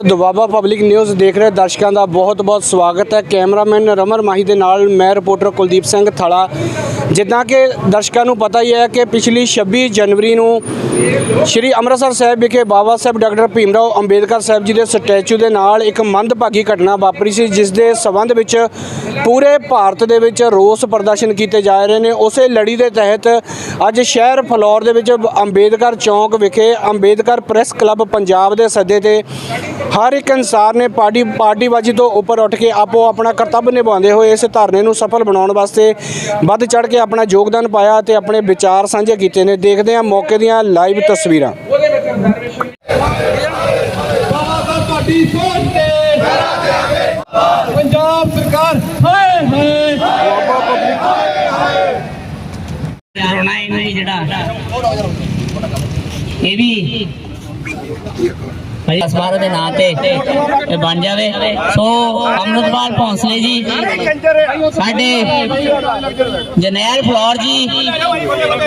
Doaba public news ਦੇਖ ਰਹੇ ਦਰਸ਼ਕਾਂ ਦਾ ਬਹੁਤ-ਬਹੁਤ ਸਵਾਗਤ ਹੈ। ਕੈਮਰਾਮੈਨ ਰਮਨ ਮਾਹੀ ਦੇ ਨਾਲ ਮੈਂ ਰਿਪੋਰਟਰ ਕੁਲਦੀਪ ਸਿੰਘ ਥਲਾ। ਜਿੱਦਾਂ ਕਿ ਦਰਸ਼ਕਾਂ ਨੂੰ ਪਤਾ ਹੀ ਹੈ ਕਿ ਪਿਛਲੀ 26 ਜਨਵਰੀ ਨੂੰ ਸ਼੍ਰੀ ਅੰਮ੍ਰਿਤਸਰ ਸਾਹਿਬ ਵਿਖੇ ਬਾਬਾ ਸਾਹਿਬ ਡਾਕਟਰ ਭੀਮ ਰਾਓ ਅੰਬੇਦਕਰ ਸਾਹਿਬ ਜੀ ਦੇ ਸਟੈਚੂ ਦੇ ਨਾਲ ਇੱਕ ਮੰਦਭਾਗੀ ਘਟਨਾ ਵਾਪਰੀ ਸੀ, ਜਿਸ ਦੇ ਸਬੰਧ ਵਿੱਚ ਪੂਰੇ ਭਾਰਤ ਦੇ ਵਿੱਚ ਰੋਸ ਪ੍ਰਦਰਸ਼ਨ ਕੀਤੇ ਜਾ ਰਹੇ ਨੇ। ਉਸੇ ਲੜੀ ਦੇ ਤਹਿਤ ਅੱਜ ਸ਼ਹਿਰ ਫਲੌਰ ਦੇ ਵਿੱਚ ਅੰਬੇਦਕਰ ਚੌਂਕ ਵਿਖੇ ਅੰਬੇਦਕਰ ਪ੍ਰੈਸ ਕਲੱਬ ਪੰਜਾਬ ਦੇ ਸੱਦੇ ਤੇ ਹਰ ਇੱਕ ਇਨਸਾਨ ਨੇ ਪਾਰਟੀ ਪਾਰਟੀਬਾਜ਼ੀ ਤੋਂ ਉੱਪਰ ਉੱਠ ਕੇ ਆਪੋ ਆਪਣਾ ਕਰਤੱਵ ਨਿਭਾਉਂਦੇ ਹੋਏ ਇਸ ਧਰਨੇ ਨੂੰ ਸਫਲ ਬਣਾਉਣ ਵਾਸਤੇ ਵੱਧ ਚੜ ਕੇ ਆਪਣਾ ਯੋਗਦਾਨ ਪਾਇਆ ਤੇ ਆਪਣੇ ਵਿਚਾਰ ਸਾਂਝੇ ਕੀਤੇ ਨੇ। ਦੇਖਦੇ ਹਾਂ ਮੌਕੇ ਦੀਆਂ ਲਾਈਵ ਤਸਵੀਰਾਂ। ਬਾਬਾ ਸਾਹਿਬ ਤੁਹਾਡੀ ਸੋਚ ਤੇ ਪੰਜਾਬ ਹਾਏ ਰੋਣਾ ਇਹਨੂੰ ਜੀ ਜਿਹੜਾ। ਇਹ ਵੀ ਭਾਈ ਦੇ ਨਾਂ ਤੇ ਇਹ ਬਣ ਜਾਵੇ। ਸੋ, ਅਮਰਤਪਾਲ ਭੌਂਸਲੇ ਜੀ, ਸਾਡੇ ਜਨੈਲ ਫਲੋਰ ਜੀ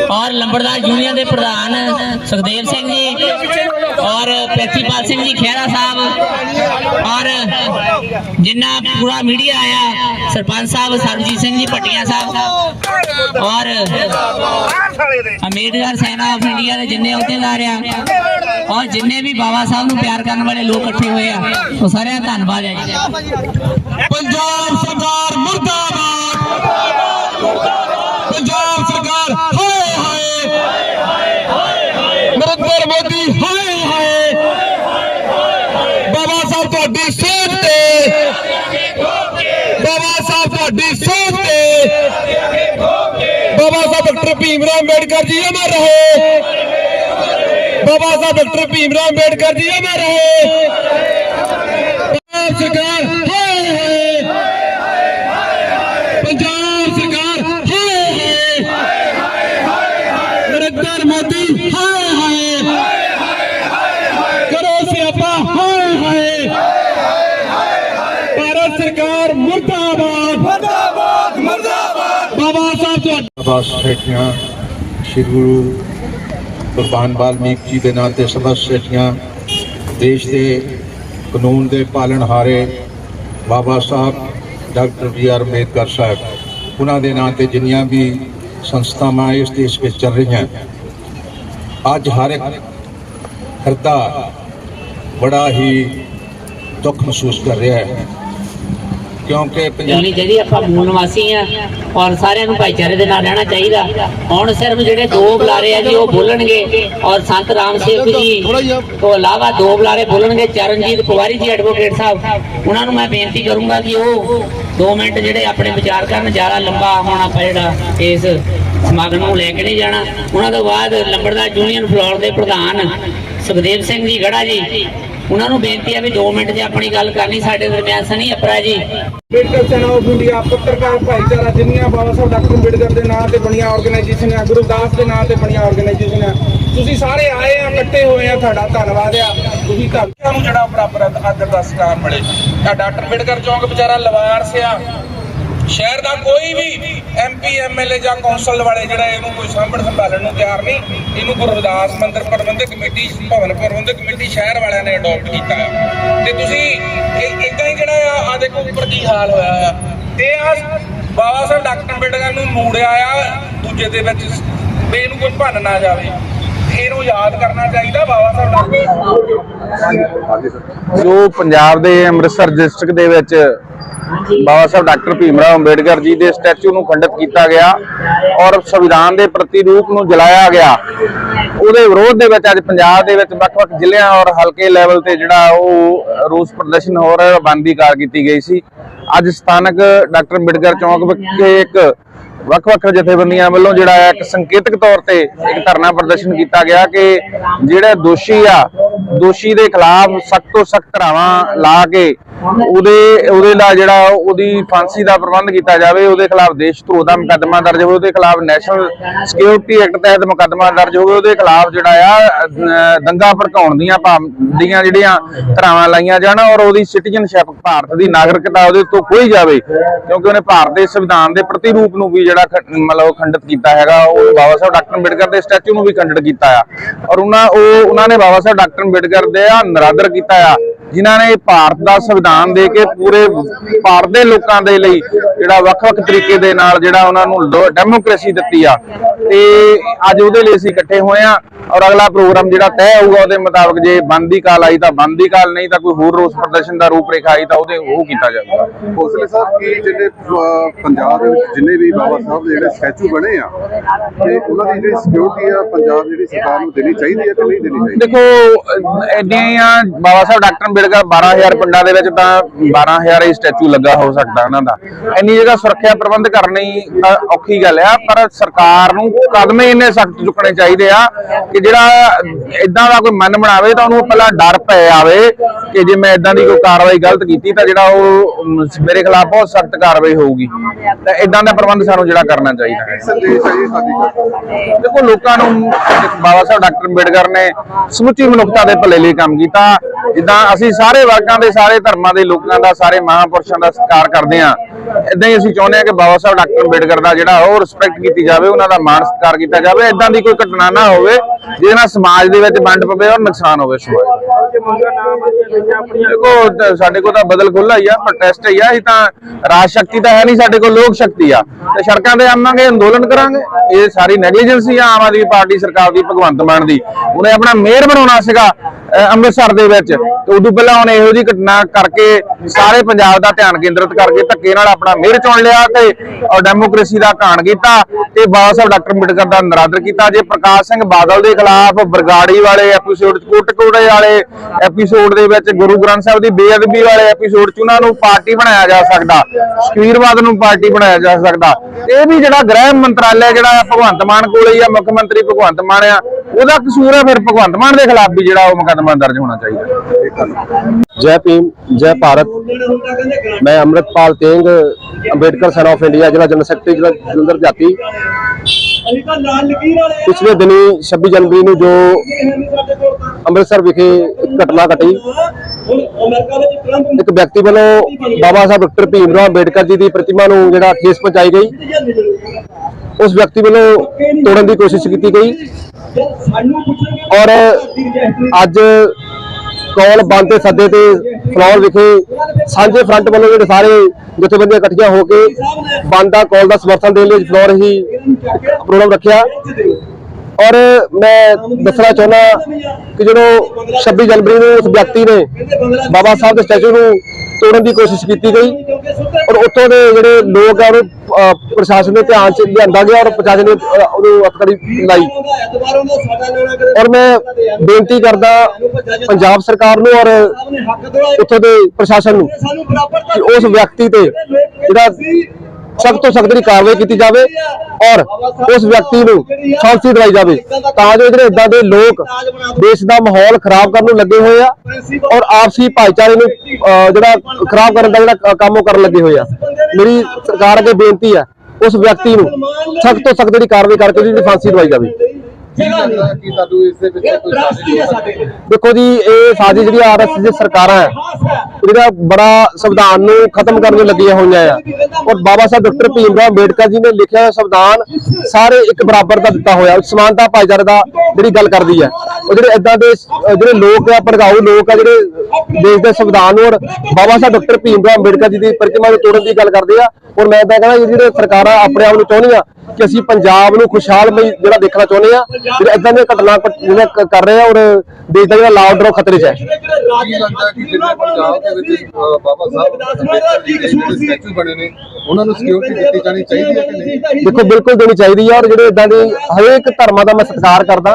ਔਰ ਲੰਬੜਦਾਰ ਯੂਨੀਅਨ ਦੇ ਪ੍ਰਧਾਨ ਸੁਖਦੇਵ ਸਿੰਘ ਜੀ ਔਰ ਪ੍ਰਿੰਸੀਪਲ ਸਿੰਘ ਜੀ ਖਹਿਰਾ ਸਾਹਿਬ ਔਰ ਜਿੰਨਾ ਪੂਰਾ ਮੀਡੀਆ ਆਇਆ, ਸਰਪੰਚ ਸਾਹਿਬ, ਸਰਬਜੀਤ ਸਿੰਘ ਜੀ ਪਟੀਆਂ ਸਾਹਿਬ। ਔਰ ਅੰਬੇਡਕਰ ਸੈਨਾ ਆਫ ਇੰਡੀਆ ਦੇ ਜਿੰਨੇ ਅਹੁਦੇਦਾਰ ਆ ਔਰ ਜਿੰਨੇ ਵੀ ਬਾਬਾ ਸਾਹਿਬ ਨੂੰ ਪਿਆਰ ਕਰਨ ਵਾਲੇ ਲੋਕ ਇਕੱਠੇ ਹੋਏ ਆ, ਉਹ ਸਾਰਿਆਂ ਦਾ ਧੰਨਵਾਦ ਹੈ ਪੰਜਾਬ ਸਰਕਾਰ ਮੁਰਦਾਬਾਦ। ਪੰਜਾਬ ਸਰਕਾਰ ਹਾਏ ਹਾਏ। ਨਰਿੰਦਰ ਮੋਦੀ ਹਾਏ ਹਾਏ। ਬਾਬਾ ਸਾਹਿਬ ਤੁਹਾਡੀ ਸੋਚ ਤੇ। ਬਾਬਾ ਸਾਹਿਬ ਤੁਹਾਡੀ ਸੋਚ ਤੇ। ਸਾਹਿਬ ਡਾਕਟਰ ਭੀਮਰਾਓ ਅੰਬੇਡਕਰ ਜੀ ਅਮਰ ਰਹੇ ਬਾਬਾ ਸਾਹਿਬ ਡਾਕਟਰ ਭੀਮਰਾਓ ਅੰਬੇਡਕਰ ਜੀ ਅਮਰ ਰਹੇ ਪੰਜਾਬ ਸਰਕਾਰ ਹਾਏ ਹਾਏ ਪੰਜਾਬ ਸਰਕਾਰ ਹਾਏ ਹਾਏ ਨਰਿੰਦਰ ਮੋਦੀ ਹਾਏ ਹਾਏ ਕਰੋ ਸਿਆਪਾ ਹਾਏ ਹਾਏ ਭਾਰਤ ਸਰਕਾਰ ਮੁਰਦਾਬਾਦ ਮੁਰਦਾਬਾਦ ਮੁਰਦਾਬਾਦ ਬਾਬਾ ਸਾਹਿਬ ਤੁਹਾਡਾ ਬਸ ਸੇਠੀਆਂ, ਸ਼੍ਰੀ ਗੁਰੂ ਕੁਰਬਾਨ ਬਾਲਮੀਕ ਜੀ ਦੇ ਨਾਂ ਤੇ ਸਭਾ ਸੇਠੀਆਂ, ਦੇਸ਼ ਦੇ ਕਾਨੂੰਨ ਦੇ ਪਾਲਣਹਾਰੇ Baba Sahib, doctor B R Ambedkar Sahib, ਉਹਨਾਂ ਦੇ ਨਾਂ ਤੇ ਜਿੰਨੀਆਂ ਵੀ ਸੰਸਥਾਵਾਂ ਇਸ ਦੇਸ਼ ਵਿੱਚ ਚੱਲ ਰਹੀਆਂ। ਅੱਜ ਹਰ ਇੱਕ ਹਿਰਦਾ ਬੜਾ ਹੀ ਦੁੱਖ ਮਹਿਸੂਸ ਕਰ ਰਿਹਾ ਹੈ। ਕਿਉਂਕਿ ਪੰਜਾਬ ਨਹੀਂ ਜਿਹੜੀ ਆਪਾਂ ਮੂਲ ਨਿਵਾਸੀ ਆ ਔਰ ਸਾਰਿਆਂ ਨੂੰ ਭਾਈਚਾਰੇ ਦੇ ਨਾਲ ਰਹਿਣਾ ਚਾਹੀਦਾ। ਹੁਣ ਸਿਰਫ ਜਿਹੜੇ ਦੋ ਬੁਲਾਰੇ ਆ ਜੀ ਉਹ ਬੋਲਣਗੇ ਔਰ ਸੰਤ ਰਾਮ ਸੇਵਕ ਜੀ ਤੋਂ ਇਲਾਵਾ ਦੋ ਬੁਲਾਰੇ ਬੋਲਣਗੇ ਚਰਨਜੀਤ ਕੁਵਾਰੀ ਜੀ ਐਡਵੋਕੇਟ ਸਾਹਿਬ। ਉਹਨਾਂ ਨੂੰ ਮੈਂ ਬੇਨਤੀ ਕਰੂੰਗਾ ਕਿ ਉਹ 2 ਮਿੰਟ ਜਿਹੜੇ ਆਪਣੇ ਵਿਚਾਰ ਕਰਨ ਜ਼ਿਆਦਾ ਲੰਬਾ ਹੋਣਾ ਆਪਾਂ ਜਿਹੜਾ ਇਸ ਸਮਾਗਮ ਨੂੰ ਲੈ ਕੇ ਨਹੀਂ ਜਾਣਾ। ਉਹਨਾਂ ਤੋਂ ਬਾਅਦ ਲੰਬੜਦਾਰ ਯੂਨੀਅਨ ਫਲੋਰ ਦੇ ਪ੍ਰਧਾਨ ਸੁਖਦੇਵ ਸਿੰਘ ਜੀ ਗੜਾ ਜੀ ਉਹਨਾਂ ਨੂੰ ਬੇਨਤੀ ਹੈ ਵੀ 2 ਮਿੰਟ 'ਚ ਆਪਣੀ ਗੱਲ ਕਰਨੀ ਸਾਡੇ ਦਰਮਿਆਨ ਸਨੀ ਅਪਰਾ ਜੀ। ਅੰਬੇਡਕਰ ਸੈਨਾ ਆਫ ਇੰਡੀਆ ਪੱਤਰਕਾਰ ਭਾਈਚਾਰਾ ਜਿੰਨੀਆਂ ਬਾਬਾ ਸਾਹਿਬ ਡਾਕਟਰ ਅੰਬੇਡਕਰ ਦੇ ਨਾਂ ਤੇ ਬਣੀਆਂ ਆਰਗੇਨਾਈਜੇਸ਼ਨ ਆ ਗੁਰਦਾਸ ਦੇ ਨਾਂ ਤੇ ਬਣੀਆਂ ਆਰਗੇਨਾਈਜੇਸ਼ਨ ਆ। ਤੁਸੀਂ ਸਾਰੇ ਆਏ ਆ, ਇਕੱਠੇ ਹੋਏ ਆ, ਤੁਹਾਡਾ ਧੰਨਵਾਦ ਆ। ਤੁਸੀਂ ਧਰਮਾਂ ਜਿਹੜਾ ਬਰਾਬਰ ਆਦਰ ਦਾ ਸਤਿਕਾਰ ਮਿਲੇ ਤਾਂ ਡਾਕਟਰ ਅੰਬੇਡਕਰ ਚੌਂਕ ਵਿਚਾਰਾ ਲਵਾਰਸ ਆ ਸ਼ਹਿਰ ਦਾ ਕੋਈ ਵੀ ਐਮਪੀ ਐਮਐਲਏ ਜਾਂ ਕੌਂਸਲ ਵਾਲੇ ਜਿਹੜਾ ਇਹਨੂੰ ਕੋਈ ਸਾਂਭਣ ਸੰਭਾਲਣ ਨੂੰ ਤਿਆਰ ਨਹੀਂ, ਇਹਨੂੰ ਗੁਰਦਾਸ ਮੰਦਿਰ ਪ੍ਰਬੰਧਕ ਕਮੇਟੀ, ਭਵਨ ਪ੍ਰਬੰਧਕ ਕਮੇਟੀ ਸ਼ਹਿਰ ਵਾਲਿਆਂ ਨੇ ਅਡਾਪਟ ਕੀਤਾ ਤੇ ਤੁਸੀਂ ਇਹ ਇਦਾਂ ਹੀ ਜਿਹੜਾ ਆ ਆ ਦੇਖੋ ਉੱਪਰ ਕੀ ਹਾਲ ਹੋਇਆ ਆ ਤੇ ਆ ਬਾਬਾ ਸਾਹਿਬ ਡਾਕਟਰ ਅੰਬੇਡਕਰ ਨੂੰ ਮੂੜਿਆ ਆ, ਦੂਜੇ ਦੇ ਵਿੱਚ, ਵੀ ਇਹਨੂੰ ਕੋਈ ਭੰਨ ਨਾ ਜਾਵੇ। ਇਹਨੂੰ ਯਾਦ ਕਰਨਾ ਚਾਹੀਦਾ ਬਾਬਾ ਸਾਹਿਬ ਜੋ ਪੰਜਾਬ ਦੇ ਅੰਮ੍ਰਿਤਸਰ ਡਿਸਟ੍ਰਿਕਟ ਦੇ ਵਿੱਚ ਬਾਬਾ ਸਾਹਿਬ ਡਾਕਟਰ ਭੀਮਰਾਓ ਅੰਬੇਡਕਰ ਜੀ ਦੇ ਸਟੈਚੂ ਨੂੰ ਖੰਡਿਤ ਕੀਤਾ ਗਿਆ ਔਰ ਸੰਵਿਧਾਨ ਦੇ ਪ੍ਰਤੀਰੂਪ ਨੂੰ ਜਲਾਇਆ ਗਿਆ, ਉਹਦੇ ਵਿਰੋਧ ਦੇ ਵਿੱਚ ਅੱਜ ਪੰਜਾਬ ਦੇ ਵਿੱਚ ਵੱਖ-ਵੱਖ ਜ਼ਿਲ੍ਹਿਆਂ ਔਰ ਹਲਕੇ ਲੈਵਲ ਤੇ ਜਿਹੜਾ ਉਹ ਰੋਸ ਪ੍ਰਦਰਸ਼ਨ ਹੋ ਰਿਹਾ ਬੰਦ ਕਾਰ ਕੀਤੀ ਗਈ ਸੀ। ਅੱਜ ਸਥਾਨਕ ਡਾਕਟਰ ਅੰਬੇਡਕਰ ਚੌਂਕ ਵਿਖੇ ਇੱਕ ਵੱਖ-ਵੱਖ ਜਥੇਬੰਦੀਆਂ ਵੱਲੋਂ ਜਿਹੜਾ ਹੈ ਇੱਕ ਸੰਕੇਤਕ ਤੌਰ ਤੇ ਇੱਕ ਧਰਨਾ ਪ੍ਰਦਰਸ਼ਨ ਕੀਤਾ ਗਿਆ ਕਿ ਜਿਹੜੇ ਦੋਸ਼ੀ ਆ, ਦੋਸ਼ੀ ਦੇ ਖਿਲਾਫ ਸਖਤ ਤੋਂ ਸਖਤ ਧਾਰਾਵਾਂ ਲਾ ਕੇ ਉਹਦੇ ਉਹਦੇ ਦਾ ਜਿਹੜਾ ਉਹਦੀ ਫਾਂਸੀ ਦਾ ਪ੍ਰਬੰਧ ਕੀਤਾ ਜਾਵੇ, ਉਹਦੇ ਖਿਲਾਫ ਦੇਸ਼ ਧਰੋਹ ਦਾ ਮੁਕੱਦਮਾ ਦਰਜ ਹੋਵੇ, ਉਹਦੇ ਖਿਲਾਫ ਨੈਸ਼ਨਲ ਸਿਕਿਉਰਿਟੀ ਐਕਟ ਤਹਿਤ ਮੁਕੱਦਮਾ ਦਰਜ ਹੋਵੇ, ਉਹਦੇ ਖਿਲਾਫ ਜਿਹੜਾ ਆ ਦੰਗਾ ਭੜਕਾਉਣ ਦੀਆਂ ਭਾਵ- ਦੀਆਂ ਜਿਹੜੀਆਂ ਧਾਰਾਵਾਂ ਲਾਈਆਂ ਜਾਣ ਔਰ ਉਹਦੀ ਸਿਟੀਜ਼ਨਸ਼ਿਪ ਭਾਰਤ ਦੀ ਨਾਗਰਿਕਤਾ ਉਹਦੇ ਤੋਂ ਕੋਈ ਜਾਵੇ, ਕਿਉਂਕਿ ਉਹਨੇ ਭਾਰਤ ਦੇ ਸੰਵਿਧਾਨ ਦੇ ਪ੍ਰਤੀਰੂਪ ਨੂੰ ਵੀ ਜਿਹੜਾ ਮਤਲਬ ਖੰਡਿਤ ਕੀਤਾ ਹੈਗਾ, ਉਹ ਬਾਬਾ ਸਾਹਿਬ ਡਾਕਟਰ ਅੰਬੇਡਕਰ ਦੇ ਸਟੈਚੂ ਨੂੰ ਵੀ ਖੰਡਿਤ ਕੀਤਾ ਆ। ਔਰ ਉਹਨਾਂ ਉਹ ਉਹਨਾਂ ਨੇ ਬਾਬਾ ਸਾਹਿਬ ਡਾਕਟਰ ਅੰਬੇਡਕਰ ਦੇ ਆ ਨਰਾਦਰ ਕੀਤਾ ਆ, ਜਿਨ੍ਹਾਂ ਨੇ ਭਾਰਤ ਦਾ ਸੰਵਿਧਾਨ ਦੇ ਕੇ ਪੂਰੇ ਭਾਰਤ ਦੇ ਲੋਕਾਂ ਦੇ ਲਈ ਜਿਹੜਾ ਵੱਖ-ਵੱਖ ਤਰੀਕੇ ਦੇ ਨਾਲ ਜਿਹੜਾ ਉਹਨਾਂ ਨੂੰ ਡੈਮੋਕ੍ਰੇਸੀ ਦਿੱਤੀ ਆ। ਤੇ ਅੱਜ ਉਹਦੇ ਲਈ ਅਸੀਂ ਇਕੱਠੇ ਹੋਏ ਆ। ਔਰ ਅਗਲਾ ਪ੍ਰੋਗਰਾਮ ਜਿਹੜਾ ਤੈਅ ਹੋਊਗਾ ਉਹਦੇ ਮੁਤਾਬਕ ਜੇ ਬੰਦੀ ਕਾਲ ਆਈ ਤਾਂ ਬੰਦੀ ਕਾਲ ਨਹੀਂ ਤਾਂ ਕੋਈ ਹੋਰ ਰੋਸ ਪ੍ਰਦਰਸ਼ਨ ਦਾ ਰੂਪ ਰੇਖਾ ਆਈ ਤਾਂ ਉਹਦੇ ਉਹ ਕੀਤਾ ਜਾਊਗਾ। ਹੌਸਲੇ ਸਾਹਿਬ ਕੀ ਜਿਹੜੇ ਪੰਜਾਬ ਦੇ ਵਿੱਚ ਜਿੰਨੇ ਵੀ ਬਾਬਾ ਸਾਹਿਬ ਦੇ ਜਿਹੜੇ ਸਟੈਚੂ ਬਣੇ ਆ ਤੇ ਉਹਨਾਂ ਦੀ ਜਿਹੜੀ ਸਿਕਿਉਰਿਟੀ ਆ ਪੰਜਾਬ ਜਿਹੜੀ ਸਰਕਾਰ ਨੂੰ ਦੇਣੀ ਚਾਹੀਦੀ ਹੈ ਕਿ ਨਹੀਂ ਦੇਣੀ ਚਾਹੀਦੀ? ਦੇਖੋ ਐਡੀਆਂ ਬਾਬਾ ਸਾਹਿਬ ਡਾਕਟਰ ਅੰਬੇਡਕਰ 12000 ਪਿੰਡਾਂ ਦੇ ਵਿੱਚ ਤਾਂ 12000 ਹੀ ਸਟੈਚੂ ਲੱਗਾ ਹੋ ਸਕਦਾ ਉਹਨਾਂ ਦਾ। ਇੰਨੀ ਜਗ੍ਹਾ ਸੁਰੱਖਿਆ ਪ੍ਰਬੰਧ ਕਰਨੀ ਔਖੀ ਗੱਲ ਆ ਪਰ ਸਰਕਾਰ ਨੂੰ ਕਦਮ ਇੰਨੇ ਸਖਤ ਚੁੱਕਣੇ ਚਾਹੀਦੇ ਆ ਕਿ ਜਿਹੜਾ ਇਦਾਂ ਦਾ ਕੋਈ ਮਨ ਬਣਾਵੇ ਤਾਂ ਉਹਨੂੰ ਪਹਿਲਾਂ ਡਰ ਪੈ ਆਵੇ ਕਿ ਜੇ ਮੈਂ ਇਦਾਂ ਦੀ ਕੋਈ ਕਾਰਵਾਈ ਗਲਤ ਕੀਤੀ ਤਾਂ ਜਿਹੜਾ ਉਹ ਮੇਰੇ ਖਿਲਾਫ ਬਹੁਤ ਸਖਤ ਕਾਰਵਾਈ ਹੋਊਗੀ। ਤਾਂ ਇਦਾਂ ਦਾ ਪ੍ਰਬੰਧ ਸਾਨੂੰ ਜਿਹੜਾ ਕਰਨਾ ਚਾਹੀਦਾ। ਹੈ ਦੇਖੋ ਲੋਕਾਂ ਨੂੰ ਬਾਬਾ ਸਾਹਿਬ ਡਾਕਟਰ ਅੰਬੇਡਕਰ ਨੇ ਸਮੁੱਚੀ ਮਨੁੱਖਤਾ ਦੇ ਭਲੇ ਲਈ ਕੰਮ ਕੀਤਾ। ਜਿੱਦਾਂ ਅਸੀਂ ਸਾਰੇ ਵਰਗਾਂ ਦੇ ਸਾਰੇ ਧਰਮਾਂ ਦੇ ਲੋਕਾਂ ਦਾ ਸਾਰੇ ਮਹਾਂਪੁਰਸ਼ਾਂ ਦਾ ਸਤਿਕਾਰ ਕਰਦੇ ਹਾਂ। ਇਦਾਂ ਹੀ ਅਸੀਂ ਚਾਹੁੰਦੇ ਹਾਂ ਕਿ ਬਾਬਾ ਸਾਹਿਬ ਡਾਕਟਰ ਅੰਬੇਡਕਰ ਦਾ ਜਿਹੜਾ ਉਹ ਰਿਸਪੈਕਟ ਕੀਤੀ ਜਾਵੇ, ਉਹਨਾਂ ਦਾ ਮਾਣ ਸਤਿਕਾਰ ਕੀਤਾ ਜਾਵੇ ਇਦਾਂ ਦੀ ਕੋਈ ਘਟਨਾ ਨਾ ਹੋਵੇ ਜਿਹਦੇ ਨਾਲ ਸਮਾਜ ਦੇ ਵਿੱਚ ਵੰਡ ਪਵੇ ਔਰ ਨੁਕਸਾਨ ਹੋਵੇ ਸਮਾਜ ਦੇਖੋ ਸਾਡੇ ਕੋਲ ਤਾਂ ਬਦਲ ਖੁੱਲਾ ਹੀ ਆ ਪ੍ਰੋਟੈਸਟ ਹੀ ਆ, ਅਸੀਂ ਤਾਂ ਰਾਜ ਸ਼ਕਤੀ ਤਾਂ ਹੈ ਨਹੀਂ, ਸਾਡੇ ਕੋਲ ਲੋਕ ਸ਼ਕਤੀ ਆ। ਤੇ ਸੜਕਾਂ ਤੇ ਆਵਾਂਗੇ, ਅੰਦੋਲਨ ਕਰਾਂਗੇ। ਇਹ ਸਾਰੀ ਨੈਗਲੀਜੈਂਸੀ ਆ, ਆਮ ਆਦਮੀ ਪਾਰਟੀ ਸਰਕਾਰ ਦੀ, ਭਗਵੰਤ ਮਾਨ ਦੀ। ਉਹਨੇ ਆਪਣਾ ਮੇਅਰ ਬਣਾਉਣਾ ਸੀਗਾ ਅੰਮ੍ਰਿਤਸਰ ਦੇ ਵਿੱਚ। ਤੇ ਉਦੋਂ ਪਹਿਲਾਂ ਉਹਨੇ ਇਹੋ ਜਿਹੀ ਘਟਨਾ ਕਰਕੇ ਸਾਰੇ ਪੰਜਾਬ ਦਾ ਧਿਆਨ ਕੇਂਦਰਿਤ ਕਰਕੇ ਧੱਕੇ ਨਾਲ ਆਪਣਾ ਮੇਅਰ ਚੁਣ ਲਿਆ ਤੇ ਡੈਮੋਕ੍ਰੇਸੀ ਦਾ ਘਾਣ ਕੀਤਾ ਤੇ ਬਾਬਾ ਸਾਹਿਬ ਡਾਕਟਰ ਅੰਬੇਡਕਰ ਦਾ ਨਰਾਦਰ ਕੀਤਾ। ਜੇ ਪ੍ਰਕਾਸ਼ ਸਿੰਘ ਬਾਦਲ ਦੇ ਖਿਲਾਫ ਬਰਗਾੜੀ ਵਾਲੇ ਐਪੀਸੋਡ ਕੋਟਕੋੜੇ ਵਾਲੇ ਐਪੀਸੋਡ ਦੇ ਵਿੱਚ ਗੁਰੂ ਗ੍ਰੰਥ ਸਾਹਿਬ ਦੀ ਬੇਅਦਬੀ ਵਾਲੇ ਐਪੀਸੋਡ ਚ ਉਹਨਾਂ ਨੂੰ ਪਾਰਟੀ ਬਣਾਇਆ ਜਾ ਸਕਦਾ, ਸ਼ਕੀਰਵਾਦ ਨੂੰ ਪਾਰਟੀ ਬਣਾਇਆ ਜਾ ਸਕਦਾ। ਇਹ ਵੀ ਜਿਹੜਾ ਗ੍ਰਹਿ ਮੰਤਰਾਲਾ, ਜਿਹੜਾ ਭਗਵੰਤ ਮਾਨ ਕੋਲੇ ਹੀ ਆ, ਮੁੱਖ ਮੰਤਰੀ ਭਗਵੰਤ ਮਾਨ ਆ ਉਹਦਾ ਕਸੂਰ ਹੈ ਫਿਰ ਭਗਵੰਤ ਮਾਨ ਦੇ ਖਿਲਾਫ ਵੀ ਜਿਹੜਾ ਉਹ ਮੁਕੱਦਮਾ ਦਰਜ ਹੋਣਾ ਚਾਹੀਦਾ। ਜੈ ਭੀਮ, ਜੈ ਭਾਰਤ। ਮੈਂ Amritpal Teng, Ambedkar son of India ਜ਼ਿਲ੍ਹਾ ਜਨਰਲ ਸੈਕਟਰੀ, ਜ਼ਿਲ੍ਹਾ ਜਲੰਧਰ ਜਾਤੀ। ਪਿਛਲੇ ਦਿਨੀ 26 ਜਨਵਰੀ ਨੂੰ ਜੋ ਅੰਮ੍ਰਿਤਸਰ ਵਿਖੇ ਘਟਨਾ ਘਟੀ, ਇੱਕ ਵਿਅਕਤੀ ਵੱਲੋਂ ਬਾਬਾ ਸਾਹਿਬ ਡਾਕਟਰ ਭੀਮ ਰਾਓ ਅੰਬੇਡਕਰ ਜੀ ਦੀ ਪ੍ਰਤਿਮਾ ਨੂੰ ਜਿਹੜਾ ਠੇਸ ਪਹੁੰਚਾਈ ਗਈ। ਉਸ ਵਿਅਕਤੀ ਵੱਲੋਂ ਤੋੜਨ ਦੀ ਕੋਸ਼ਿਸ਼ ਕੀਤੀ ਗਈ। ਔਰ ਅੱਜ ਕੌਲ ਬੰਦ ਦੇ ਸੱਦੇ ਤੇ ਫਲੌਰ ਵਿਖੇ ਸਾਂਝੇ ਫਰੰਟ ਵੱਲੋਂ ਜਿਹੜੇ ਸਾਰੇ ਜਥੇਬੰਦੀਆਂ ਇਕੱਠੀਆਂ ਹੋ ਕੇ ਬੰਦ ਦਾ ਕੌਲ ਦਾ ਸਮਰਥਨ ਦੇਣ ਲਈ ਫਲੌਰ ਹੀ ਪ੍ਰੋਗਰਾਮ ਰੱਖਿਆ। ਔਰ ਮੈਂ ਦੱਸਣਾ ਚਾਹੁੰਦਾ ਕਿ ਜਦੋਂ 26 ਜਨਵਰੀ ਨੂੰ ਉਸ ਵਿਅਕਤੀ ਨੇ ਬਾਬਾ ਸਾਹਿਬ ਦੇ ਸਟੈਚੂ ਨੂੰ ਤੋੜਨ ਦੀ ਕੋਸ਼ਿਸ਼ ਕੀਤੀ ਗਈ ਔਰ ਉੱਥੋਂ ਦੇ ਜਿਹੜੇ ਲੋਕ ਆ, ਉਹਨੂੰ ਪ੍ਰਸ਼ਾਸਨ ਦੇ ਧਿਆਨ 'ਚ ਲਿਆਂਦਾ ਗਿਆ ਔਰ ਪ੍ਰਸ਼ਾਸਨ ਨੇ ਉਹਨੂੰ ਹੱਥਕੜੀ ਲਾਈ। ਔਰ ਮੈਂ ਬੇਨਤੀ ਕਰਦਾ ਪੰਜਾਬ ਸਰਕਾਰ ਨੂੰ ਔਰ ਉੱਥੋਂ ਦੇ ਪ੍ਰਸ਼ਾਸਨ ਨੂੰ ਉਸ ਵਿਅਕਤੀ ਤੇ ਜਿਹੜਾ ਸਖਤ ਤੋਂ ਸਖਤ ਦੀ ਕਾਰਵਾਈ ਕੀਤੀ ਜਾਵੇ ਔਰ ਉਸ ਵਿਅਕਤੀ ਨੂੰ ਫਾਂਸੀ ਦਵਾਈ ਜਾਵੇ। ਤਾਂ ਜੋ ਜਿਹੜੇ ਇਦਾਂ ਦੇ ਲੋਕ ਦੇਸ਼ ਦਾ ਮਾਹੌਲ ਖਰਾਬ ਕਰਨ ਨੂੰ ਲੱਗੇ ਹੋਏ ਆ ਔਰ ਆਪਸੀ ਭਾਈਚਾਰੇ ਨੂੰ ਅਹ, ਜਿਹੜਾ ਖਰਾਬ ਕਰਨ ਦਾ ਜਿਹੜਾ ਕੰਮ ਉਹ ਕਰਨ ਲੱਗੇ ਹੋਏ ਆ। ਮੇਰੀ ਸਰਕਾਰ ਅੱਗੇ ਬੇਨਤੀ ਆ ਉਸ ਵਿਅਕਤੀ ਨੂੰ ਸਖਤ ਤੋਂ ਸਖਤ ਜਿਹੜੀ ਕਾਰਵਾਈ ਕਰਕੇ ਉਹਦੀ ਫਾਂਸੀ ਦਵਾਈ ਜਾਵੇ। ਕੀ ਲੱਗਦਾ ਕਿ ਤੁਹਾਨੂੰ ਇਸ ਦੇ ਵਿੱਚ ਕੋਈ ਸਾਜ਼ਿਸ਼ ਹੋ ਸਕਦੀ ਦੇਖੋ ਜੀ, ਇਹ ਸਾਡੀ ਜਿਹੜੀ ਆਰਐਸ ਦੀ ਸਰਕਾਰਾਂ ਹੈ, ਇਹਦਾ ਬੜਾ ਸੰਵਿਧਾਨ ਨੂੰ ਖਤਮ ਕਰਨ ਨੂੰ ਲੱਗੀਆਂ ਹੋਈਆਂ ਆ। ਔਰ ਬਾਬਾ ਸਾਹਿਬ ਡਾਕਟਰ ਭੀਮ ਰਾਓ ਅੰਬੇਡਕਰ ਜੀ ਨੇ ਲਿਖਿਆ ਹੋਇਆ ਸੰਵਿਧਾਨ ਸਾਰੇ ਇੱਕ ਬਰਾਬਰ ਦਾ ਦਿੱਤਾ ਹੋਇਆ, ਸਮਾਨਤਾ ਭਾਈਚਾਰੇ ਦਾ ਜਿਹੜੀ ਗੱਲ ਕਰਦੀ ਹੈ। ਉਹ ਜਿਹੜੇ ਇਦਾਂ ਦੇ ਜਿਹੜੇ ਲੋਕ ਆ, ਭੜਕਾਊ ਲੋਕ ਆ, ਜਿਹੜੇ ਦੇਸ਼ ਦੇ ਸੰਵਿਧਾਨ ਨੂੰ ਔਰ ਬਾਬਾ ਸਾਹਿਬ ਡਾਕਟਰ ਭੀਮ ਰਾਓ ਅੰਬੇਡਕਰ ਜੀ ਦੀ ਪ੍ਰਤਿਮਾ ਨੂੰ ਤੋੜਨ ਦੀ ਗੱਲ ਕਰਦੇ ਆ। ਔਰ ਮੈਂ ਤਾਂ ਕਹਿੰਦਾ ਜਿਹੜੇ ਸਰਕਾਰਾਂ ਆਪਣੇ ਆਪ ਨੂੰ ਚਾਹੁੰਦੀਆਂ ਕਿ ਅਸੀਂ ਪੰਜਾਬ ਨੂੰ ਖੁਸ਼ਹਾਲਮਈ ਜਿਹੜਾ ਦੇਖਣਾ ਚਾਹੁੰਦੇ ਆ ਜਿਹੜੇ ਇਦਾਂ ਦੀਆਂ ਘਟਨਾ ਕ- ਕਰ ਰਹੇ ਆ ਔਰ ਦੇਸ਼ ਦਾ ਜਿਹੜਾ ਲਾਅ ਆਰਡਰ ਉਹ ਖਤਰੇ 'ਚ ਹੈ। ਜਿਹੜੇ ਜਿਹੜੇ ਦੇਖੋ ਬਿਲਕੁਲ ਦੇਣੀ ਚਾਹੀਦੀ ਹੈ ਔਰ ਜਿਹੜੇ ਇਦਾਂ ਦੇ ਹਰੇਕ ਧਰਮਾਂ ਦਾ ਮੈਂ ਸਤਿਕਾਰ ਕਰਦਾ।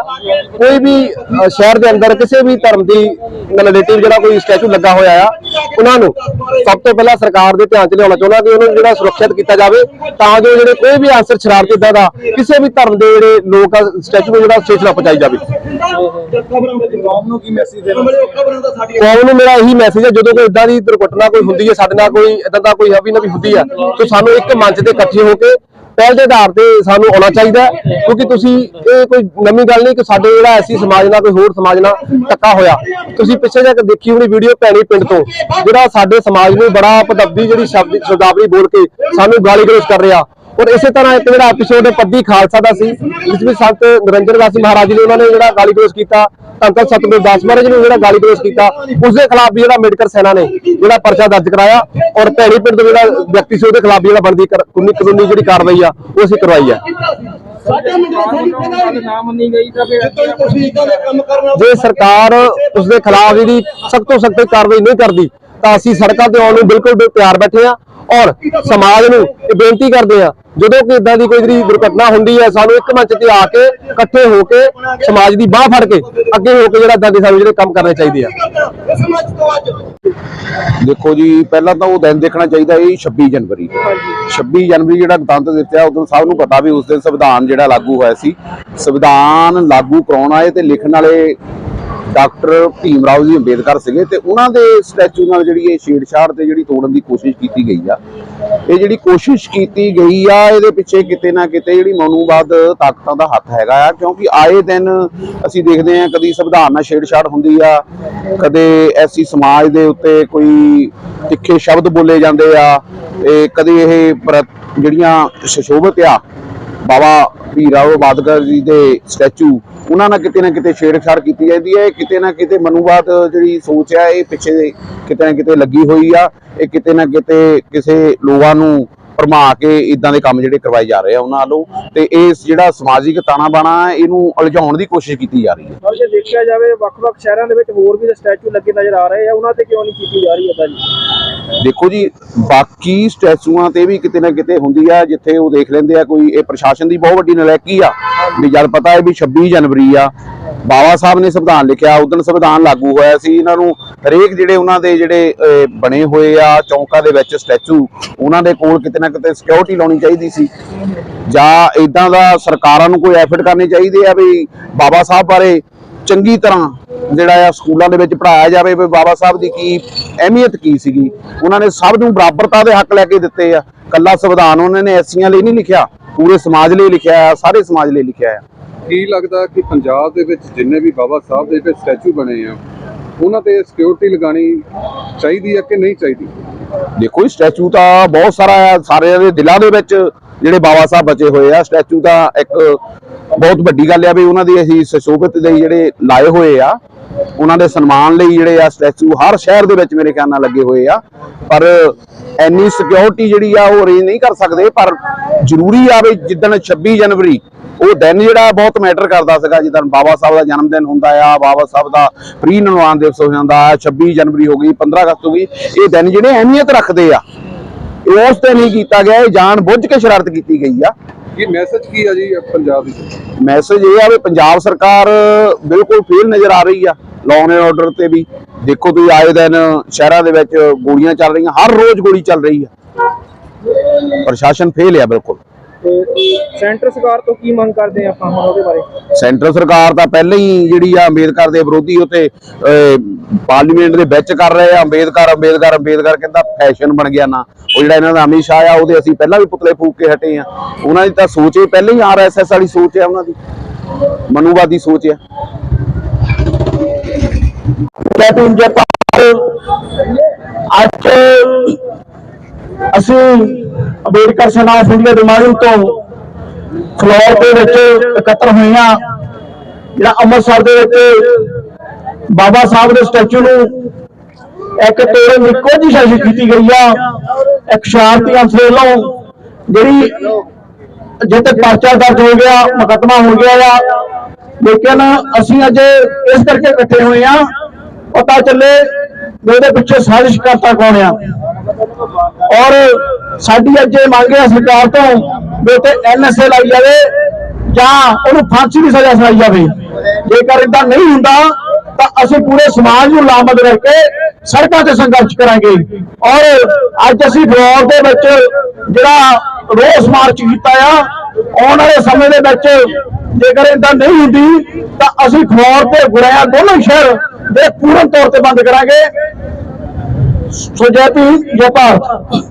ਕੋਈ ਵੀ ਸ਼ਹਿਰ ਦੇ ਅੰਦਰ ਕਿਸੇ ਵੀ ਧਰਮ ਦੀ ਰਿਲੇਟਿਵ ਜਿਹੜਾ ਕੋਈ ਸਟੈਚੂ ਲੱਗਾ ਹੋਇਆ ਆ ਉਹਨਾਂ ਨੂੰ ਸਭ ਤੋਂ ਪਹਿਲਾਂ ਸਰਕਾਰ ਦੇ ਧਿਆਨ 'ਚ ਲਿਆਉਣਾ ਚਾਹੁੰਦਾ ਕਿ ਉਹਨੂੰ ਜਿਹੜਾ ਸੁਰੱਖਿਅਤ ਕੀਤਾ ਜਾਵੇ ਤਾਂ ਜੋ ਜਿਹੜੇ ਕੋਈ ਵੀ ਆਂਸਰ ਸ਼ਰਾਰਤੀ ਇਦਾਂ ਦਾ ਕਿਸੇ ਵੀ ਧਰਮ ਦੇ ਜਿਹੜੇ ਲੋਕ ਆ ਸਟੈਚੂ ਨੂੰ ਜਿਹੜਾ ਸਟੇਜ ਪਹੁੰਚਾਈ ਜਾਵੇ। ਕੌਮ ਨੂੰ ਕੀ ਮੈਸੇਜ ਦੇਣਾ ਕੌਮ ਨੂੰ ਮੇਰਾ ਇਹੀ ਮੈਸੇਜ ਹੈ ਜਦੋਂ ਕੋਈ ਇਦਾਂ ਦੀ ਦੁਰਘਟਨਾ ਕੋਈ ਹੁੰਦੀ ਹੈ ਸਾਡੇ ਨਾਲ ਕੋਈ ਇਦਾਂ ਦਾ ਕੋਈ ਹਵੀ ਨਵੀ ਹੁੰਦੀ ਹੈ ਤਾਂ ਸਾਨੂੰ ਇੱਕ ਮੰਚ ਤੇ ਇਕੱਠੇ ਹੋ ਕੇ ਪਹਿਲ ਦੇ ਆਧਾਰ ਤੇ ਸਾਨੂੰ ਆਉਣਾ ਚਾਹੀਦਾ ਕਿਉਂਕਿ ਤੁਸੀਂ ਇਹ ਕੋਈ ਨਵੀਂ ਗੱਲ ਨਹੀਂ ਕਿ ਸਾਡੇ ਜਿਹੜਾ ਐਸੀ ਸਮਾਜ ਨਾਲ ਕੋਈ ਹੋਰ ਸਮਾਜ ਨਾਲ ਧੱਕਾ ਹੋਇਆ। ਤੁਸੀਂ ਪਿੱਛੇ ਜਾ ਕੇ ਦੇਖੀ ਹੋਣੀ ਵੀਡੀਓ ਭੈਣੀ ਪਿੰਡ ਤੋਂ ਜਿਹੜਾ ਸਾਡੇ ਸਮਾਜ ਨੂੰ ਬੜਾ ਪਦਬਦੀ ਜਿਹੜੀ ਸ਼ਬਦ ਸ਼ਬਦਾਵਲੀ ਬੋਲ ਕੇ ਸਾਨੂੰ ਗਾਲੀ ਗਲੋਚ ਕਰ ਰਿਹਾ। ਔਰ ਇਸੇ ਤਰ੍ਹਾਂ ਇੱਕ ਜਿਹੜਾ ਐਪੀਸੋਡ ਪੱਦੀ ਖਾਲਸਾ ਦਾ ਸੀ ਜਿਸ ਵਿੱਚ ਸੰਤ ਨਿਰੰਜਨ ਦਾਸ ਮਹਾਰਾਜ ਨੇ ਉਹਨਾਂ ਨੇ ਜਿਹੜਾ ਗਾਲੀ ਗਲੋਚ ਕੀਤਾ ਧੰਨ ਸਤਿਗੁਰੂ ਦਾਸ ਮਹਾਰਾਜ ਨੂੰ ਜਿਹੜਾ ਗਾਲੀ ਗਲੋਚ ਕੀਤਾ ਉਸ ਦੇ ਖਿਲਾਫ ਵੀ ਜਿਹੜਾ ਅੰਬੇਡਕਰ ਸੈਨਾ ਨੇ ਜਿਹੜਾ ਪਰਚਾ ਦਰਜ ਕਰਾਇਆ ਔਰ ਭੈਣੀ ਪਿੰਡ ਦਾ ਜਿਹੜਾ ਵਿਅਕਤੀ ਸੀ ਉਹਦੇ ਖਿਲਾਫ ਵੀ ਜਿਹੜਾ ਬਣਦੀ ਕਰ- ਕਾਨੂੰਨੀ ਕਾਨੂੰਨੀ ਜਿਹੜੀ ਕਾਰਵਾਈ ਆ ਉਹ ਅਸੀਂ ਕਰਵਾਈ ਆ। ਤਾਂ ਜੇ ਸਰਕਾਰ ਉਸ ਦੇ ਖਿਲਾਫ ਜਿਹੜੀ ਸਖਤ ਤੋਂ ਸਖਤ ਕਾਰਵਾਈ ਨਹੀਂ ਕਰਦੀ ਤਾਂ ਅਸੀਂ ਸੜਕਾਂ ਤੇ ਆਉਣ ਨੂੰ ਬਿਲਕੁਲ ਵੀ ਤਿਆਰ ਬੈਠੇ ਆ। ਔਰ ਸਮਾਜ ਨੂੰ ਇਹ ਬੇਨਤੀ ਕਰਦੇ ਆ ਜਦੋਂ ਕਿ ਇਦਾਂ ਦੀ ਕੋਈ ਜਿਹੜੀ ਦੁਰਘਟਨਾ ਹੁੰਦੀ ਹੈ ਸਾਨੂੰ ਇੱਕ ਮੰਚ ਤੇ ਆ ਕੇ ਇਕੱਠੇ ਹੋ ਕੇ ਸਮਾਜ ਦੀ ਬਾਹ ਫੜ ਕੇ ਅੱਗੇ ਹੋ ਕੇ ਜਿਹੜਾ ਇਦਾਂ ਦੇ ਸਾਨੂੰ ਜਿਹੜੇ ਕੰਮ ਕਰਨੇ ਚਾਹੀਦੇ ਆ। ਦੇਖੋ ਜੀ ਪਹਿਲਾਂ ਤਾਂ ਉਹ ਦਿਨ ਦੇਖਣਾ ਚਾਹੀਦਾ ਇਹ 26 ਜਨਵਰੀ 26 ਜਨਵਰੀ ਜਿਹੜਾ ਗਣਤੰਤਰ ਹੈ ਉਦੋਂ ਸਭ ਨੂੰ ਪਤਾ ਵੀ ਉਸ ਦਿਨ ਸੰਵਿਧਾਨ ਜਿਹੜਾ ਲਾਗੂ ਹੋਇਆ ਸੀ। ਸੰਵਿਧਾਨ ਲਾਗੂ ਕਰਾਉਣ ਆਏ ਤੇ ਲਿਖਣ ਵਾਲੇ ਡਾਕਟਰ ਭੀਮ ਰਾਓ ਜੀ ਅੰਬੇਦਕਰ ਸੀਗੇ ਤੇ ਉਹਨਾਂ ਦੇ ਸਟੈਚੂ ਨਾਲ ਜਿਹੜੀ ਇਹ ਛੇੜਛਾੜ ਤੇ ਜਿਹੜੀ ਤੋੜਨ ਦੀ ਕੋਸ਼ਿਸ਼ ਕੀਤੀ ਗਈ ਆ। ਇਹ ਜਿਹੜੀ ਕੋਸ਼ਿਸ਼ ਕੀਤੀ ਗਈ ਆ, ਇਹਦੇ ਪਿੱਛੇ ਕਿਤੇ ਨਾ ਕਿਤੇ ਜਿਹੜੀ ਮਨੂਵਾਦ ਤਾਕਤਾਂ ਦਾ ਹੱਥ ਹੈਗਾ ਆ, ਕਿਉਂਕਿ ਆਏ ਦਿਨ ਅਸੀਂ ਦੇਖਦੇ ਹਾਂ ਕਦੀ ਸੰਵਿਧਾਨ ਨਾਲ ਛੇੜਛਾੜ ਹੁੰਦੀ ਆ, ਕਦੇ ਐਸੀ ਸਮਾਜ ਦੇ ਉੱਤੇ ਕੋਈ ਤਿੱਖੇ ਸ਼ਬਦ ਬੋਲੇ ਜਾਂਦੇ ਆ, ਤੇ ਕਦੇ ਇਹ ਜਿਹੜੀਆਂ ਸ਼ਸ਼ੋਭਤ ਆ ਬਾਬਾ ਭੀਰਾਓ ਬਾਦਕਰ ਜੀ ਦੇ ਸਟੈਚੂ ਉਹਨਾਂ ਨਾਲ ਕਿਤੇ ਨਾ ਕਿਤੇ ਛੇੜਛਾੜ ਕੀਤੀ ਜਾਂਦੀ ਹੈ, ਇਹ ਕਿਤੇ ਨਾ ਕਿਤੇ ਮਨੂਵਾਦ ਜਿਹੜੀ ਸੋਚ ਹੈ, ਇਹ ਪਿੱਛੇ ਕਿਤੇ ਨਾ ਕਿਤੇ ਲੱਗੀ ਹੋਈ ਆ, ਇਹ ਕਿਤੇ ਨਾ ਕਿਤੇ ਕਿਸੇ ਲੋਕਾਂ ਨੂੰ ਭਰਮਾ ਕੇ ਇਦਾਂ ਦੇ ਕੰਮ ਜਿਹੜੇ ਕਰਵਾਏ ਜਾ ਰਹੇ ਆ ਉਹਨਾਂ ਵੱਲੋਂ ਤੇ ਇਸ ਜਿਹੜਾ ਸਮਾਜਿਕ ਤਾਣਾ ਬਾਣਾ ਇਹਨੂੰ ਉਲਝਾਉਣ ਦੀ ਕੋਸ਼ਿਸ਼ ਕੀਤੀ ਜਾ ਰਹੀ ਹੈ। ਔਰ ਜੇ ਦੇਖਿਆ ਜਾਵੇ ਵੱਖ-ਵੱਖ ਸ਼ਹਿਰਾਂ ਦੇ ਵਿੱਚ ਹੋਰ ਵੀ ਸਟੈਚੂ ਲੱਗੇ ਨਜ਼ਰ ਆ ਰਹੇ ਆ ਉਹਨਾਂ ਤੇ ਕਿਉਂ ਨਹੀਂ ਕੀਤੀ ਜਾ ਰਹੀ ਹੈ ਜੀ? ਦੇਖੋ ਜੀ ਬਾਕੀ ਸਟੈਚੂਆਂ ਤੇ ਵੀ ਕਿਤੇ ਨਾ ਕਿਤੇ ਹੁੰਦੀ ਆ ਜਿੱਥੇ ਉਹ ਦੇਖ ਲੈਂਦੇ ਆ ਕੋਈ ਇਹ ਪ੍ਰਸ਼ਾਸਨ ਦੀ ਬਹੁਤ ਵੱਡੀ ਨਲਾਇਕੀ ਆ ਵੀ ਜਦ ਪਤਾ ਹੈ ਵੀ 26 ਜਨਵਰੀ ਆ ਬਾਬਾ ਸਾਹਿਬ ਨੇ ਸੰਵਿਧਾਨ ਲਿਖਿਆ ਉਦੋਂ ਸੰਵਿਧਾਨ ਲਾਗੂ ਹੋਇਆ ਸੀ ਇਹਨਾਂ ਨੂੰ ਹਰੇਕ ਜਿਹੜੇ ਉਹਨਾਂ ਦੇ ਜਿਹੜੇ ਬਣੇ ਹੋਏ ਆ ਚੌਂਕਾਂ ਦੇ ਵਿੱਚ ਸਟੈਚੂ ਉਹਨਾਂ ਦੇ ਕੋਲ ਕਿਤੇ ਨਾ ਕਿਤੇ ਸਿਕਿਉਰਿਟੀ ਲਾਉਣੀ ਚਾਹੀਦੀ ਸੀ। ਜਾਂ ਇਦਾਂ ਦਾ ਸਰਕਾਰਾਂ ਨੂੰ ਕੋਈ ਐਫਰਟ ਕਰਨੀ ਚਾਹੀਦੀ ਆ ਵੀ ਬਾਬਾ ਸਾਹਿਬ ਬਾਰੇ ਚੰਗੀ ਤਰ੍ਹਾਂ ਜਿਹੜਾ ਆ ਸਕੂਲਾਂ ਦੇ ਵਿੱਚ ਪੜਾਇਆ ਜਾਵੇ ਵੀ ਬਾਬਾ ਸਾਹਿਬ ਦੀ ਕੀ ਅਹਿਮੀਅਤ ਕੀ ਸੀਗੀ। ਉਹਨਾਂ ਨੇ ਸਭ ਨੂੰ ਬਰਾਬਰਤਾ ਦੇ ਹੱਕ ਲੈ ਕੇ ਦਿੱਤੇ ਆ। ਕੱਲਾ ਸੰਵਿਧਾਨ ਉਹਨਾਂ ਨੇ ਐਸੀਆਂ ਲਈ ਨਹੀਂ ਲਿਖਿਆ, ਪੂਰੇ ਸਮਾਜ ਲਈ ਲਿਖਿਆ ਆ, ਸਾਰੇ ਸਮਾਜ ਲਈ ਲਿਖਿਆ ਆ। ਕੀ ਲੱਗਦਾ ਕਿ ਪੰਜਾਬ ਦੇ ਵਿੱਚ ਜਿੰਨੇ ਵੀ ਬਾਬਾ ਸਾਹਿਬ ਦੇ ਜਿਹੜੇ ਸਟੈਚੂ ਬਣੇ ਆ, ਉਹਨਾਂ ਤੇ ਸਿਕਿਉਰਿਟੀ ਲਗਾਣੀ ਚਾਹੀਦੀ ਹੈ ਕਿ ਨਹੀਂ ਚਾਹੀਦੀ? ਦੇਖੋ ਇਹ ਸਟੈਚੂ ਤਾਂ ਬਹੁਤ ਸਾਰਾ ਆ ਸਾਰਿਆਂ ਦੇ ਦਿਲਾਂ ਦੇ ਵਿੱਚ ਜਿਹੜੇ ਬਾਬਾ ਸਾਹਿਬ ਬਚੇ ਹੋਏ ਆ ਸਟੈਚੂ ਤਾਂ ਇੱਕ ਬਹੁਤ ਵੱਡੀ ਗੱਲ ਆ ਵੀ ਉਹਨਾਂ ਦੀ ਅਸੀਂ ਸੁਸ਼ੋਭਿਤ ਦੇ ਜਿਹੜੇ ਲਾਏ ਹੋਏ ਆ, ਉਹਨਾਂ ਦੇ ਸਨਮਾਨ ਲਈ ਜਿਹੜੇ ਆ ਸਟੈਚੂ ਹਰ ਸ਼ਹਿਰ ਦੇ ਵਿੱਚ ਮੇਰੇ ਖਿਆਲ ਨਾਲ ਲੱਗੇ ਹੋਏ ਆ, ਪਰ ਐਨੀ ਸਿਕਿਉਰਿਟੀ ਜਿਹੜੀ ਆ ਉਹ ਅਰੇਂਜ ਨਹੀਂ ਕਰ ਸਕਦੇ, ਪਰ ਜ਼ਰੂਰੀ ਆ ਵੀ ਜਿੱਦਣ 26 ਜਨਵਰੀ ਉਹ ਦਿਨ ਜਿਹੜਾ ਬਹੁਤ ਮੈਟਰ ਕਰਦਾ ਸੀਗਾ ਜਿੱਦਣ ਬਾਬਾ ਸਾਹਿਬ ਦਾ ਜਨਮ ਦਿਨ ਹੁੰਦਾ ਆ ਬਾਬਾ ਸਾਹਿਬ ਦਾ ਪ੍ਰੀ ਨਿਰਵਾਣ ਦਿਵਸ ਹੋ ਜਾਂਦਾ ਆ 26 ਜਨਵਰੀ ਹੋ ਗਈ 15 ਅਗਸਤ ਹੋ ਗਈ ਇਹ ਦਿਨ ਜਿਹੜੇ ਅਹਿਮੀਅਤ ਰੱਖਦੇ ਆ ਇਹ ਉਸ ਤੇ ਨਹੀਂ ਕੀਤਾ ਗਿਆ ਇਹ ਜਾਣ ਬੁੱਝ ਕੇ ਸ਼ਰਾਰਤ ਕੀਤੀ ਗਈ ਆ। ਕੀ ਮੈਸੇਜ ਕੀ ਆ ਜੀ ਪੰਜਾਬ ਦੀ? ਮੈਸੇਜ ਇਹ ਆ ਵੀ ਪੰਜਾਬ ਸਰਕਾਰ ਬਿਲਕੁਲ ਫੇਲ ਨਜ਼ਰ ਆ ਰਹੀ ਆ ਲਾਅ ਐਂਡ ਆਰਡਰ ਤੇ ਵੀ। ਦੇਖੋ ਤੁਸੀਂ ਆਏ ਦਿਨ ਸ਼ਹਿਰਾਂ ਦੇ ਵਿੱਚ ਗੋਲੀਆਂ ਚੱਲ ਰਹੀਆਂ ਹਰ ਰੋਜ਼ ਗੋਲੀ ਚੱਲ ਰਹੀ ਆ। ਪ੍ਰਸ਼ਾਸਨ ਫੇਲ ਆ ਬਿਲਕੁਲ। ਤੇ ਸੈਂਟਰ ਸਰਕਾਰ ਤੋਂ ਕੀ ਮੰਗ ਕਰਦੇ ਆ ਆਪਾਂ ਹੁਣ ਉਹਦੇ ਬਾਰੇ? ਸੈਂਟਰ ਸਰਕਾਰ ਤਾਂ ਪਹਿਲਾਂ ਹੀ ਜਿਹੜੀ ਆ ਅੰਬੇਦਕਰ ਦੇ ਵਿਰੋਧੀ ਉਤੇ ਪਾਰਲੀਮੈਂਟ ਦੇ ਵਿੱਚ ਕਰ ਰਹੇ ਆ ਅੰਬੇਦਕਰ ਅੰਬੇਦਕਰ ਅੰਬੇਦਕਰ ਕਹਿੰਦਾ ਫੈਸ਼ਨ ਬਣ ਗਿਆ ਨਾ। ਉਹ ਜਿਹੜਾ ਇਹਨਾਂ ਦਾ ਅਮਿਤ ਸ਼ਾਹ ਆ ਉਹਦੇ ਅਸੀਂ ਪਹਿਲਾਂ ਵੀ ਪੁਤਲੇ ਫੂਕ ਕੇ ਹਟੇ ਆ। ਉਹਨਾਂ ਦੀ ਤਾਂ ਸੋਚ ਹੀ ਪਹਿਲਾਂ ਹੀ ਆਰਐਸਐਸ ਵਾਲੀ ਸੋਚ ਆ ਉਹਨਾਂ ਦੀ। ਮਨੂਵਾਦੀ ਸੋਚ ਆ। ਕੈਪਟਨ ਜੈਪਾਲ ਅੱਜ ਅਸੀਂ ਅੰਬੇਡਕਰ ਸੇਨਾ ਆਫ ਇੰਡੀਆ ਦੇ ਤੋਂ ਫਲੋਰ ਦੇ ਵਿੱਚ ਇਕੱਤਰ ਹੋਏ ਹਾਂ। ਜਿਹੜਾ ਅੰਮ੍ਰਿਤਸਰ ਦੇ ਵਿੱਚ ਬਾਬਾ ਸਾਹਿਬ ਦੇ ਸਟੈਚੂ ਨੂੰ ਇੱਕ ਤੋੜਨ ਦੀ ਕੋਸ਼ਿਸ਼ ਕੀਤੀ ਗਈ ਆ। ਇੱਕ ਸ਼ਾਂਤੀ ਅੰਸਰ ਵੱਲੋਂ ਜਿਹੜੀ ਜਿੱਤੇ ਪਰਚਾ ਦਰਜ ਹੋ ਗਿਆ, ਮੁਕੱਦਮਾ ਹੋ ਗਿਆ ਆ। ਲੇਕਿਨ ਅਸੀਂ ਅੱਜ ਇਸ ਕਰਕੇ ਇਕੱਠੇ ਹੋਏ ਆ ਪਤਾ ਚੱਲੇ ਉਹਦੇ ਪਿੱਛੇ ਸਾਜ਼ਿਸ਼ ਕਰਤਾ ਕੌਣ ਆ। ਔਰ ਸਾਡੀ ਅੱਜ ਇਹ ਮੰਗ ਹੈ ਸਰਕਾਰ ਤੋਂ ਵੀ ਉੱਤੇ ਐਨਐਸਏ ਲਾਈ ਜਾਵੇ ਜਾਂ ਉਹਨੂੰ ਫਾਂਸੀ ਦੀ ਸਜ਼ਾ ਸੁਣਾਈ ਜਾਵੇ। ਜੇਕਰ ਇਦਾਂ ਨਹੀਂ ਹੁੰਦਾ, ਤਾਂ ਅਸੀਂ ਪੂਰੇ ਸਮਾਜ ਨੂੰ ਲਾਮਤ ਕਰਕੇ ਸੜਕਾਂ ਤੇ ਸੰਘਰਸ਼ ਕਰਾਂਗੇ। ਔਰ ਅੱਜ ਅਸੀਂ ਫਲੋਰ ਦੇ ਵਿੱਚ ਜਿਹੜਾ ਰੋਸ ਮਾਰਚ ਕੀਤਾ ਆ, ਆਉਣ ਵਾਲੇ ਸਮੇਂ ਦੇ ਵਿੱਚ ਜੇਕਰ ਇਦਾਂ ਨਹੀਂ ਹੁੰਦੀ, ਤਾਂ ਅਸੀਂ ਫਲੋਰ ਤੇ ਗੁਰਿਆ ਦੋਨੋਂ ਸ਼ਹਿਰ ਦੇ ਪੂਰਨ ਤੌਰ ਤੇ ਬੰਦ ਕਰਾਂਗੇ। ਸੋ ਜੈ ਭੀਮ ਜੈ ਭਾਰਤ